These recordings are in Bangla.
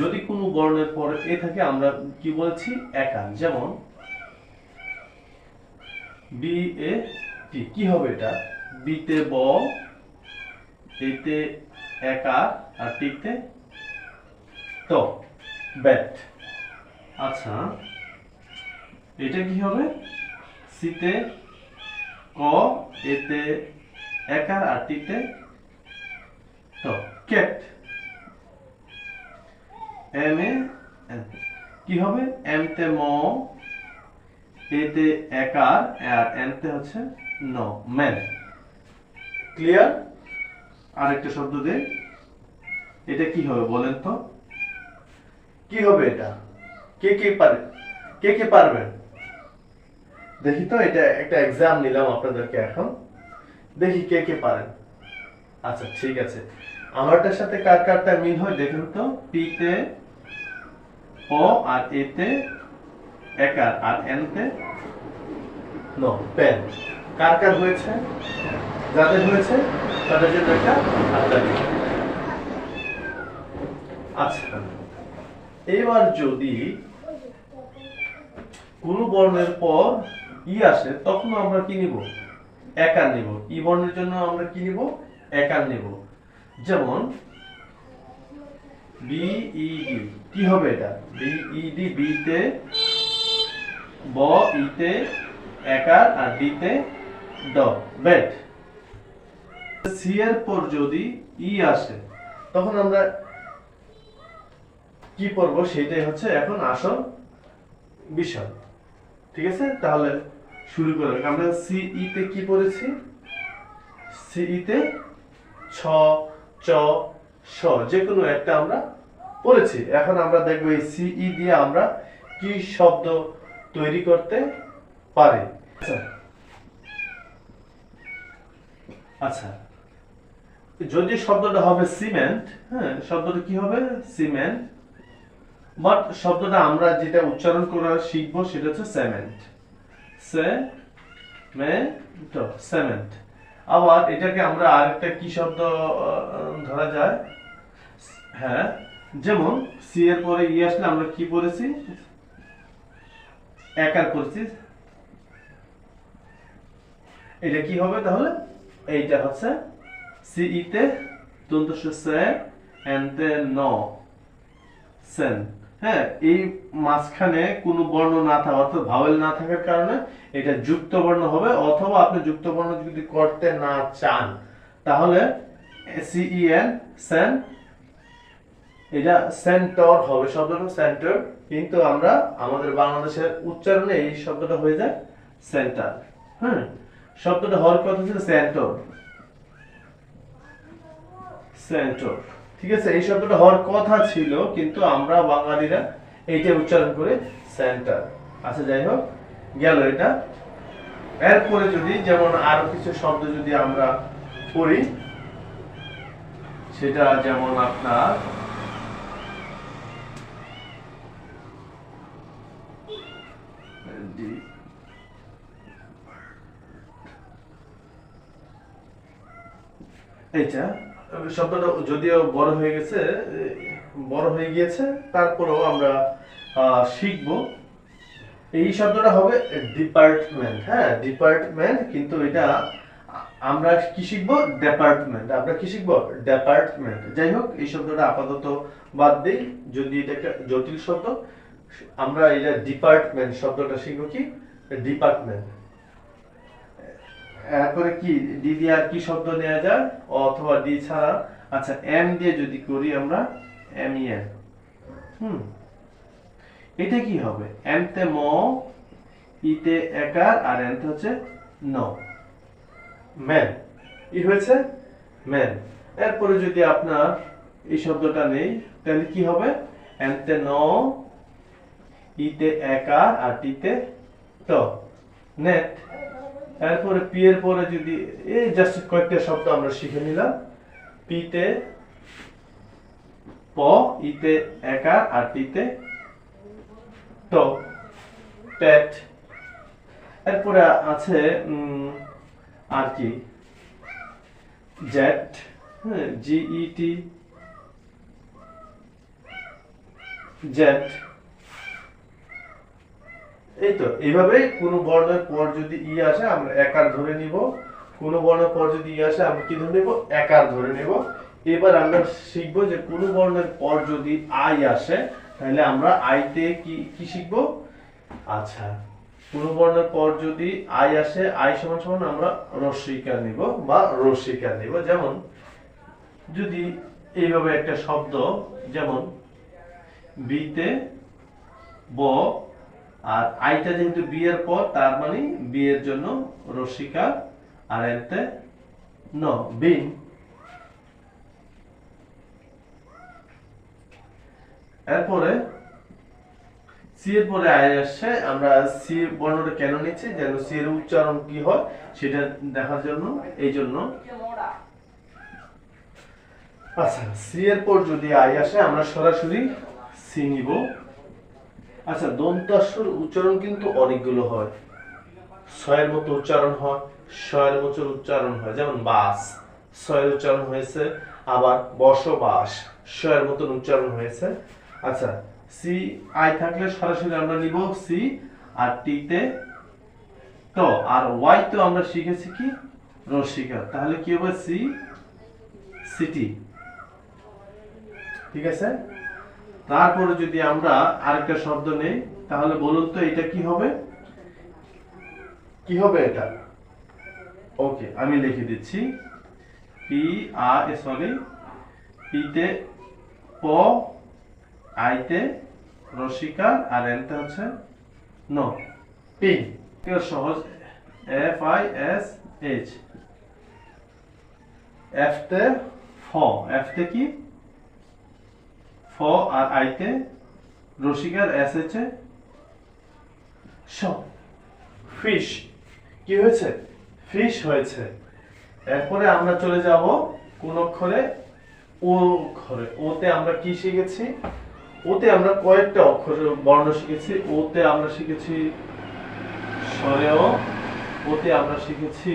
যদি কোনো বর্ণের পরে এ থাকে, আমরা কি বলেছি? একার যেমন, বি এ টি। কি হবে এটা? বিতে ব, এতে একার আর টিতে ট ব্যাট। আচ্ছা এটা কি হবে? সিতে ক, এতে একার, আর টিতে ট ক্যাট। M A. কি হবে? এম তে ম এতে একার, আর এন তে হচ্ছে ন, ম্যান। ক্লিয়ার আরেকটা শব্দ দে। এটা কি হবে বলেন তো? কি হবে এটা? কে কে পারে কে কে পারবেন দেখি তো, এটা একটা এক্সাম নিলাম আপনাদেরকে এখন। দেখি কে কে পারেন আচ্ছা ঠিক আছে। আমারটার সাথে কার কারটা মিল হয় দেখুন তো। পি তে আর এ তে একার আর এন তে? নো পেন কার কার হয়েছে? যাদের হয়েছে? তাদের জন্য একটা হাততালি আচ্ছা এবার যদি কোন বর্ণের পর ই আসে, তখন আমরা কি নিব? একার নিব। ই বর্ণের জন্য আমরা কি নিব? একার নিব। যেমন বি কি হবে এটা? বি ই ডি বি ইতে একার আর ডি তে ড। বেট সি এর পর যদি ই আসে, তখন আমরা কি পড়ব? সেটাই হচ্ছে এখন আসল বিষয়। ঠিক আছে? তাহলে শুরু করা। আমরা সিই তে কি পড়েছি? সিই তে ছ, চ স যে কোনো একটা আমরা পড়েছি। এখন আমরা দেখব এই সিই দিয়ে আমরা কি শব্দ তৈরি করতে পারি। আচ্ছা। আচ্ছা। যদি শব্দটা হবে সিমেন্ট হ্যাঁ শব্দটা কি হবে? সিমেন্ট। বাট শব্দটা আমরা যেটা উচ্চারণ করা শিখব সেটা হচ্ছে সেমেন্ট। সেমেন্ট আবার এটাকে আমরা আরেকটা কি শব্দ ধরা যায়? হ্যাঁ যেমন সি এর পরে ই আসলে আমরা কি পড়েছি? একার পড়েছি এটা কি হবে তাহলে? এইটা হচ্ছে সিই তে ন, সেন। হ্যাঁ এই মাঝখানে কোনো বর্ণ না থাকা, অর্থাৎ ভাওয়েল না থাকার কারণে এটা যুক্ত বর্ণ হবে, অথবা আপনি যুক্ত বর্ণ যদি করতে না চান, তাহলে সিইএন সেন এটা সেন্টর হবে শব্দটা সেন্টার কিন্তু আমরা আমাদের বাংলাদেশের উচ্চারণে এই শব্দটা হয়ে যায় সেন্টার হ্যাঁ? শব্দটা হওয়ার কথা ছিল সেন্টর সেন্টর ঠিক আছে? এই শব্দটা হওয়ার কথা ছিল, কিন্তু আমরা বাঙালিরা এইটা উচ্চারণ করে সেন্টার আচ্ছা যাই হোক, গেল এটা। এরপরে যদি, যেমন আরও কিছু শব্দ যদি আমরা পড়ি, সেটা যেমন আপনার ডি- এইটা শব্দটা যদিও বড় হয়ে গেছে বড় হয়ে গিয়েছে, তারপরেও আমরা শিখব। এই শব্দটা হবে ডিপার্টমেন্ট হ্যাঁ ডিপার্টমেন্ট কিন্তু এটা আমরা কি শিখব? ডিপার্টমেন্ট আমরা কি শিখব? ডিপার্টমেন্ট যাই হোক, এই শব্দটা আপাতত বাদ দেই। যদি এটা একটা জটিল শব্দ, আমরা এটা ডিপার্টমেন্ট শব্দটা শিখব কি? ডিপার্টমেন্ট এরপরে কি, ডি দিয়ে আর কি শব্দ নেওয়া যায়? অথবা ডি ছাড়া? আচ্ছা এম দিয়ে যদি করি আমরা, এম ই এন হুম। এটা কি হবে? এম তে ম ইতে একার, আর এন তে হচ্ছে ন। ম্যান। ই হয়েছে ম্যান। এরপরে যদি আপনার এই শব্দটা নেই, তাহলে কি হবে? এম তে ন ইতে একার, আর টিতে ট। নেট। এরপরে পি এর পরে যদি এই জাস্ট কয়েকটা শব্দ আমরা শিখে নিলাম। পিতে প, ইতে একা, আর টিতে ট। প্যাট। এরপরে আছে আর কি? জেট হ্যাঁ জিইটি জেড এই তো এইভাবে কোনো বর্ণের পর যদি ই আসে, আমরা একার ধরে নিব। কোনো বর্ণের পর যদি ই আসে, আমরা কি ধরে নেব? একার ধরে নেব। এবার আমরা শিখব যে কোনো বর্ণের পর যদি আই আসে, তাহলে আমরা আইতে কি কি শিখব? আচ্ছা কোনো বর্ণের পর যদি আই আসে, আই সমান সমান আমরা রস্বীকার নিব বা রস্বীকার নিব। যেমন, যদি এইভাবে একটা শব্দ, যেমন, বিতে ব আর আইটা যেহেতু বি এর পর, তার মানে বিয়ের জন্য রসিকা আর এতে ন, বিন। এরপরে, সি এর পরে আই আসছে, আমরা সি বর্ণটা কেন নিচ্ছি? যেন সি এর উচ্চারণ কি হয়, সেটা দেখার জন্য, এই জন্য। আচ্ছা সি এর পর যদি আই আসে, আমরা সরাসরি সি নিব। আচ্ছা দন্তাস্বর উচ্চারণ কিন্তু অনেকগুলো হয়। ছয়ের মতো উচ্চারণ হয়, ছয়ের মতো উচ্চারণ হয়। যেমন বাস, ছয়ের উচ্চারণ হয়েছে, আবার বসবাস, ছয়ের মতন উচ্চারণ হয়েছে। আচ্ছা সি আই থাকলে সরাসরি আমরা নিব সি আর টিতে ট, আর ওয়াই তো আমরা শিখেছি কি? রসিকা। তাহলে কি হবে? সি সিটি ঠিক আছে? তারপরে যদি আমরা আরেকটা শব্দ নেই, তাহলে বলুন তো এটা কি হবে? কি হবে এটা? ওকে, আমি লিখে দিচ্ছি। পি আ সরি পিতে প আইতে রসিকা আর এনতে হচ্ছে ন পি সহজ এফ আই এস এইচ এফতে ফ। এফতে কি? ফ আর আইতে রসিকার এস হচ্ছে কি হয়েছে? হয়েছে। এরপরে আমরা চলে যাব কোন অক্ষরে ও অক্ষরে। ওতে আমরা কি শিখেছি? ওতে আমরা কয়েকটা অক্ষর বর্ণ শিখেছি। ওতে আমরা শিখেছি স্বরেও। ওতে আমরা শিখেছি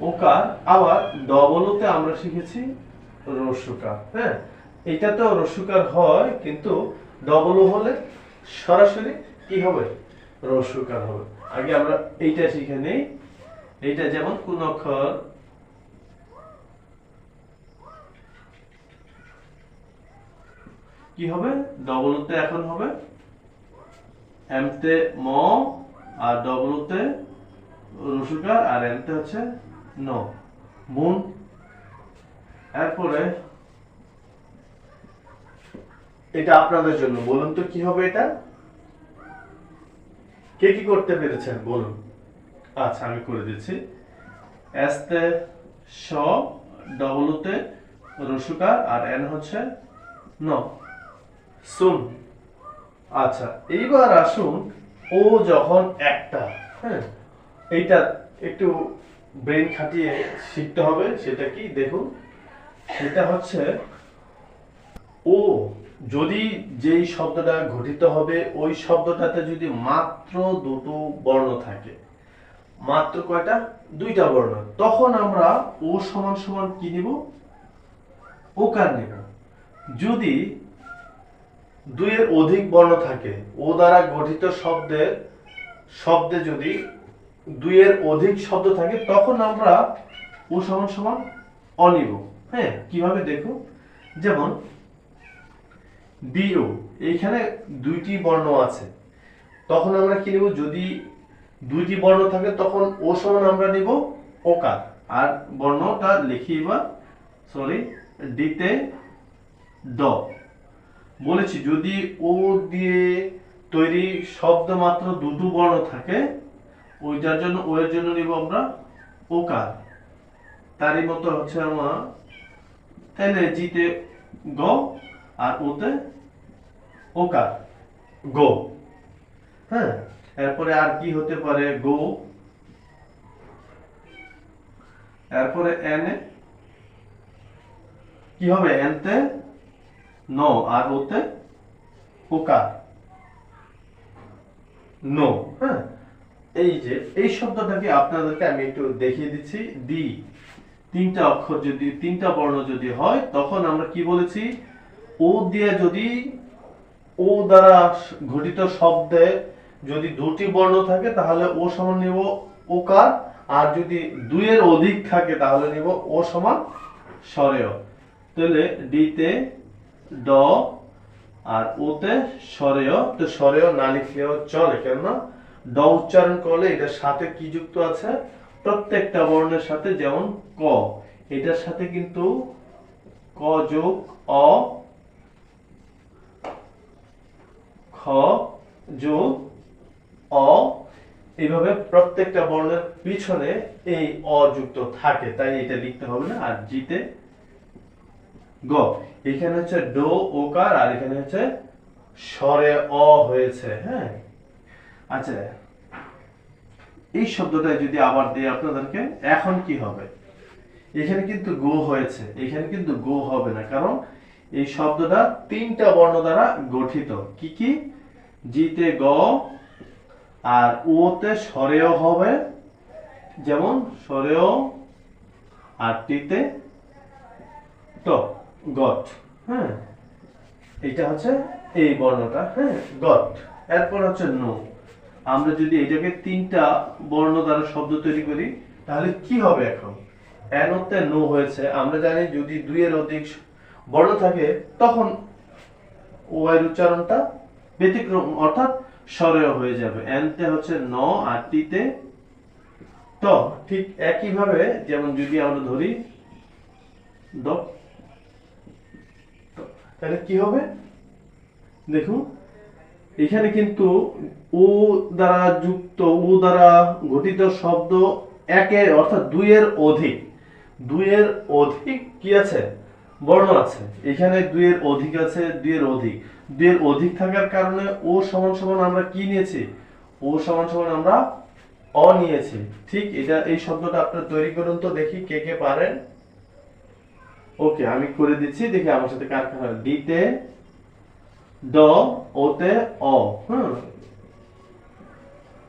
ওকার। আবার ডবল ওতে আমরা শিখেছি রস্যকার হ্যাঁ? এটা তো রসুকার হয়, কিন্তু ডবল হলে সরাসরি কি হবে? রস্যকার হবে। আগে আমরা এইটা শিখে নেই। এইটা যেমন কোন অক্ষর কি হবে? ডবল ওতে এখন হবে। এমতে ম আর ডবল ওতে রসুকার, আর এমতে হচ্ছে ন। মুন। এরপরে এটা আপনাদের জন্য। বলুন তো কি হবে এটা? কে কি করতে পেরেছেন? বলুন। আচ্ছা আমি করে দিচ্ছি। এসতে স ডবলুতে রসুকার আর এন হচ্ছে ন। শুন আচ্ছা এইবার আসুন ও যখন একটা হ্যাঁ এইটা একটু ব্রেন খাটিয়ে শিখতে হবে, সেটা কি? দেখুন, সেটা হচ্ছে ও। যদি যেই শব্দটা গঠিত হবে, ওই শব্দটাতে যদি মাত্র দুটো বর্ণ থাকে, মাত্র কয়টা? দুইটা বর্ণ। তখন আমরা ও সমান সমান কি নিব? ওকার নিব। যদি দুইয়ের অধিক বর্ণ থাকে, ও দ্বারা গঠিত শব্দের, শব্দে যদি দুইয়ের অধিক শব্দ থাকে, তখন আমরা ও সমান সমান অনিব হ্যাঁ কীভাবে দেখো যেমন বিও এইখানে দুইটি বর্ণ আছে। তখন আমরা কি নিব? যদি দুইটি বর্ণ থাকে, তখন ও সমান আমরা নিব ওকার আর বর্ণটা লিখি এবার সরি ডিতে ড বলেছি, যদি ও দিয়ে তৈরি শব্দ মাত্র দুটো বর্ণ থাকে, ওইটার জন্য ও এর জন্য নিব আমরা ওকার তারই মতো হচ্ছে আমার। তাহলে জিতে গ আর ওতে ওকার গো। হ্যাঁ এরপরে আর কি হতে পারে, গো? এরপরে এনে কি হবে, এনতে? ন, আর ওতে ওকার নো হ্যাঁ। এই যে, এই শব্দটাকে আপনাদেরকে আমি একটু দেখিয়ে দিচ্ছি, দি। তিনটা অক্ষর যদি, তিনটা বর্ণ যদি হয়, তখন আমরা কি বলেছি? ও দিয়ে যদি ও দ্বারা ঘটিত শব্দে যদি দুটি বর্ণ থাকে, তাহলে ও সমান নিব ওকার, আর যদি দুইয়ের অধিক থাকে, তাহলে নিব ও সমান স্বরেয়। তাহলে ডিতে ড আর ওতে স্বরেয়। তো স্বরেয় না লিখলেও চলে, কেননা ড উচ্চারণ করলে এটার সাথে কি যুক্ত আছে? প্রত্যেকটা বর্ণের সাথে যেমন ক, এটার সাথে কিন্তু ক যোগ অ যোগ, অ, এইভাবে প্রত্যেকটা বর্ণের পিছনে এই অ যুক্ত থাকে। তাই এটা লিখতে হবে না, আর জিতে গ। এখানে হচ্ছে ডো, ওকার, আর এখানে হচ্ছে স্বরে অ হয়েছে হ্যাঁ? আচ্ছা এই শব্দটা যদি আবার দিই আপনাদেরকে, এখন কি হবে? এখানে কিন্তু গো হয়েছে, এখানে কিন্তু গো হবে না, কারণ এই শব্দটা তিনটা বর্ণ দ্বারা গঠিত। কি কি? জিতে গ, আর ওতে স্বরেয় হবে, যেমন স্বরেয় আর টিতে ট, গট হ্যাঁ? এটা হচ্ছে এই বর্ণটা হ্যাঁ? গট। এরপর হচ্ছে নো। আমরা যদি এটাকে তিনটা বর্ণ দ্বারা শব্দ তৈরি করি, তাহলে কি হবে এখন? এনতে নো হয়েছে। আমরা জানি যদি দুইয়ের অধিক বর্ণ থাকে, তখন ও এর উচ্চারণটা ব্যতিক্রম, অর্থাৎ স্বরেয় হয়ে যাবে। এনতে হচ্ছে ন, আর টিতে ট। ঠিক একইভাবে যেমন যদি আমরা ধরি, দ। তাহলে কি হবে? দেখুন, এখানে কিন্তু ও দ্বারা যুক্ত ও দ্বারা গঠিত শব্দ একের, অর্থাৎ দুইয়ের অধিক। দুইয়ের অধিক কি আছে? বর্ণ আছে। এখানে দুইয়ের অধিক আছে, দুইয়ের অধিক। দুইয়ের অধিক থাকার কারণে ও সমান সমান আমরা কি নিয়েছি? ও সমান সমান আমরা অ নিয়েছি। ঠিক এটা, এই শব্দটা আপনারা তৈরি করুন তো দেখি কে কে পারেন। ওকে, আমি করে দিচ্ছি, দেখি আমার সাথে কার কার। ডিতে, ড, ওতে, অ, হুম।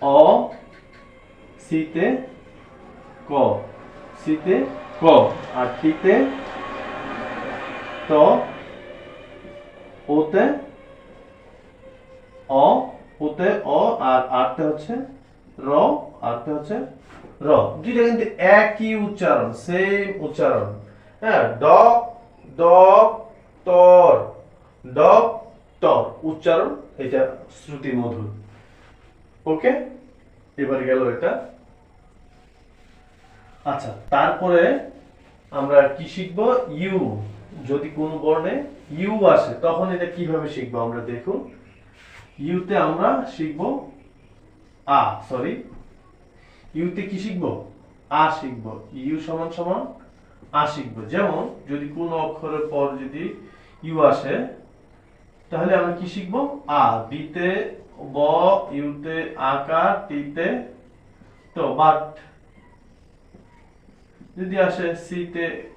অ, সিতে, ক। সিতে, ক। আর টিতে ত ওতে অ ওতে অ আর আরতে হচ্ছে র আরতে হচ্ছে র। দুইটা কিন্তু একই উচ্চারণ সেম উচ্চারণ। হ্যাঁ ড ড তর ড, তর, উচ্চারণ, এটা শ্রুতি মধুর ওকে? এবার গেল এটা। আচ্ছা তারপরে আমরা কি শিখব? ইউ। যদি কোন বর্ণে ইউ আসে, তখন এটা কীভাবে শিখব আমরা দেখুন? ইউতে আমরা শিখব আ সরি ইউতে কি শিখব? আ শিখব। ইউ সমান সমান আ শিখব। যেমন, যদি কোন অক্ষরের পর যদি ইউ আসে, তাহলে আমরা কি শিখব? আ বিতে ব, ইউতে আকার টিতে তো বাট যদি আসে, সিতে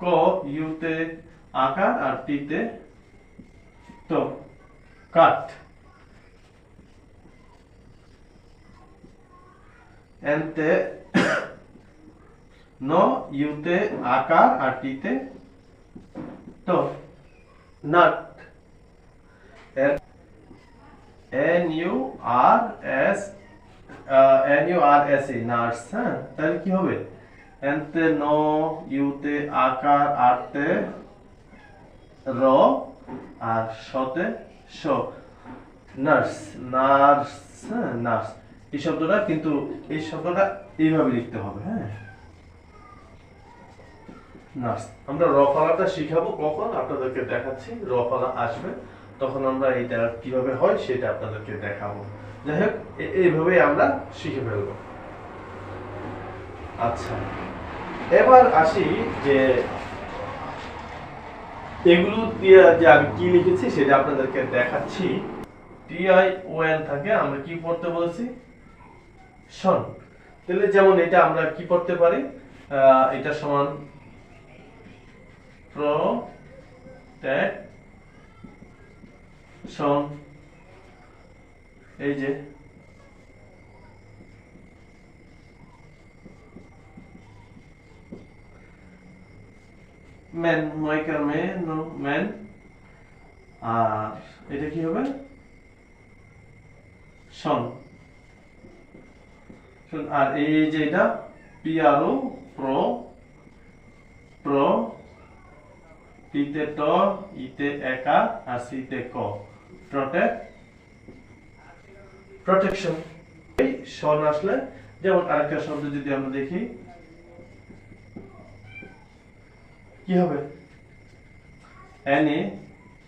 ক ইউতে আকার আর টিতে তো কাট এনতে ন ইউতে আকার আর টিতে তো nut N U R S N U R S A nuts হ্যাঁ তাহলে কি হবে এনতে ন ইউতে আকার আরতে র আর সতে স নার্স নার্স নার্স এই শব্দটা কিন্তু এই শব্দটা এইভাবে লিখতে হবে হ্যাঁ? নার্স আমরা র শিখাবো কখন? আপনাদেরকে দেখাচ্ছি, র আসবে। তখন আমরা এটা কীভাবে হয় সেটা আপনাদেরকে দেখাবো। যাই হোক আমরা শিখে ফেলব। আচ্ছা। এবার আসি যে এগুলো দিয়ে যে আমি কি লিখেছি সেটা আপনাদেরকে দেখাচ্ছি। টি আই ও এন থাকে, আমরা কি পড়তে বলেছি? শন তাহলে যেমন এটা আমরা কি পড়তে পারি? এটা সমান প্র ট্যাগ শন এই যে men, Michael men, no. Men. আর এটা কি হবে শোন, আর এই যে এটা পিআরও প্রো প্রো টিতে ট ইতে একা আর সিতে ক প্রটেক্ট প্রোটেকশন এই শন আসলে যেমন আরেকটা শব্দ যদি আমরা দেখি কি হবে? এন এ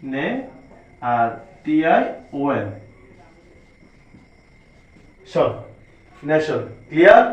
নে R T I O N Shaun nation clear